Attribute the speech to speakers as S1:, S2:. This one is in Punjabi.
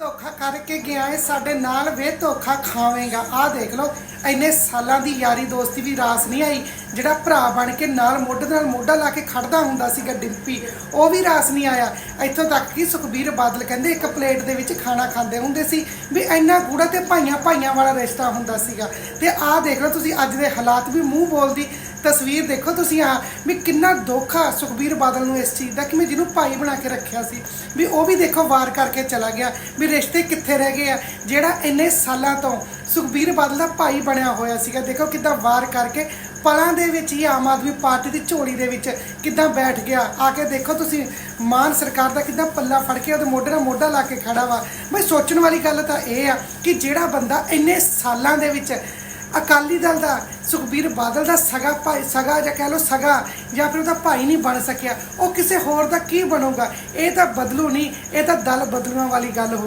S1: ਧੋਖਾ ਕਰਕੇ ਗਿਆ ਏ, ਸਾਡੇ ਨਾਲ ਵੇ ਧੋਖਾ ਖਾਵੇਂਗਾ। ਆਹ ਦੇਖ ਲਓ, ਇੰਨੇ ਸਾਲਾਂ ਦੀ ਯਾਰੀ ਦੋਸਤੀ ਵੀ ਰਾਸ ਨਹੀਂ ਆਈ। ਜਿਹੜਾ ਭਰਾ ਬਣ ਕੇ ਨਾਲ ਮੋਢੇ ਨਾਲ ਮੋਢਾ ਲਾ ਕੇ ਖੜਦਾ ਹੁੰਦਾ ਸੀਗਾ ਡਿੰਪੀ, ਉਹ ਵੀ ਰਾਸ ਨਹੀਂ ਆਇਆ। ਇੱਥੋਂ ਤੱਕ ਕਿ ਸੁਖਬੀਰ ਬਾਦਲ ਕਹਿੰਦੇ ਇੱਕ ਪਲੇਟ ਦੇ ਵਿੱਚ ਖਾਣਾ ਖਾਂਦੇ ਹੁੰਦੇ ਸੀ ਵੀ ਇੰਨਾ ਗੂੜਾ ਤੇ ਭਾਈਆਂ ਭਾਈਆਂ ਵਾਲਾ ਰਿਸ਼ਤਾ ਹੁੰਦਾ ਸੀਗਾ। ਤੇ ਆਹ ਦੇਖ ਲਓ ਤੁਸੀਂ ਅੱਜ ਦੇ ਹਾਲਾਤ ਵੀ ਮੂੰਹ ਬੋਲਦੀ ਤਸਵੀਰ ਦੇਖੋ ਤੁਸੀਂ ਆ ਵੀ ਕਿੰਨਾ ਦੁੱਖ ਆ ਸੁਖਬੀਰ ਬਾਦਲ ਨੂੰ ਇਸ ਚੀਜ਼ ਦਾ ਕਿ ਮੈਂ ਜਿਹਨੂੰ ਭਾਈ ਬਣਾ ਕੇ ਰੱਖਿਆ ਸੀ। ਵੀ ਉਹ ਵੀ ਦੇਖੋ ਵਾਰ ਕਰਕੇ ਚਲਾ ਗਿਆ ਵੀ ਰਿਸ਼ਤੇ ਕਿੱਥੇ ਰਹਿ ਗਏ ਆ। ਜਿਹੜਾ ਇੰਨੇ ਸਾਲਾਂ ਤੋਂ ਸੁਖਬੀਰ ਬਾਦਲ ਦਾ ਭਾਈ ਬਣਿਆ ਹੋਇਆ ਸੀਗਾ, ਦੇਖੋ ਕਿੱਦਾਂ ਵਾਰ ਕਰਕੇ ਪਲਾਂ ਦੇ ਵਿੱਚ ਹੀ ਆਮ ਆਦਮੀ ਪਾਰਟੀ ਦੀ ਝੋਲੀ ਦੇ ਵਿੱਚ ਕਿੱਦਾਂ ਬੈਠ ਗਿਆ? ਆ ਕੇ ਦੇਖੋ ਤੁਸੀਂ, ਮਾਨ ਸਰਕਾਰ ਦਾ ਕਿੱਦਾਂ ਪੱਲਾ ਫੜ ਕੇ ਉਹਦੇ ਮੋਢੇ ਨਾਲ ਮੋਢਾ ਲਾ ਕੇ ਖੜਾ ਵਾ। ਮੈਂ ਸੋਚਣ ਵਾਲੀ ਗੱਲ ਤਾਂ ਇਹ ਆ ਕਿ ਜਿਹੜਾ ਬੰਦਾ ਇੰਨੇ ਸਾਲਾਂ ਦੇ ਵਿੱਚ ਅਕਾਲੀ ਦਲ ਦਾ, ਸੁਖਬੀਰ ਬਾਦਲ ਦਾ ਸਗਾ ਭਾਈ, ਸਗਾ ਜਾਂ ਕਹਿ ਲਓ ਸਗਾ ਜਾਂ ਫਿਰ ਉਹਦਾ ਭਾਈ ਨਹੀਂ ਬਣ ਸਕਿਆ, ਉਹ ਕਿਸੇ ਹੋਰ ਦਾ ਕੀ ਬਣੂਗਾ? ਇਹ ਤਾਂ ਬਦਲੂ ਨਹੀਂ, ਇਹ ਤਾਂ ਦਲ ਬਦਲੂਆਂ ਵਾਲੀ ਗੱਲ ਹੋ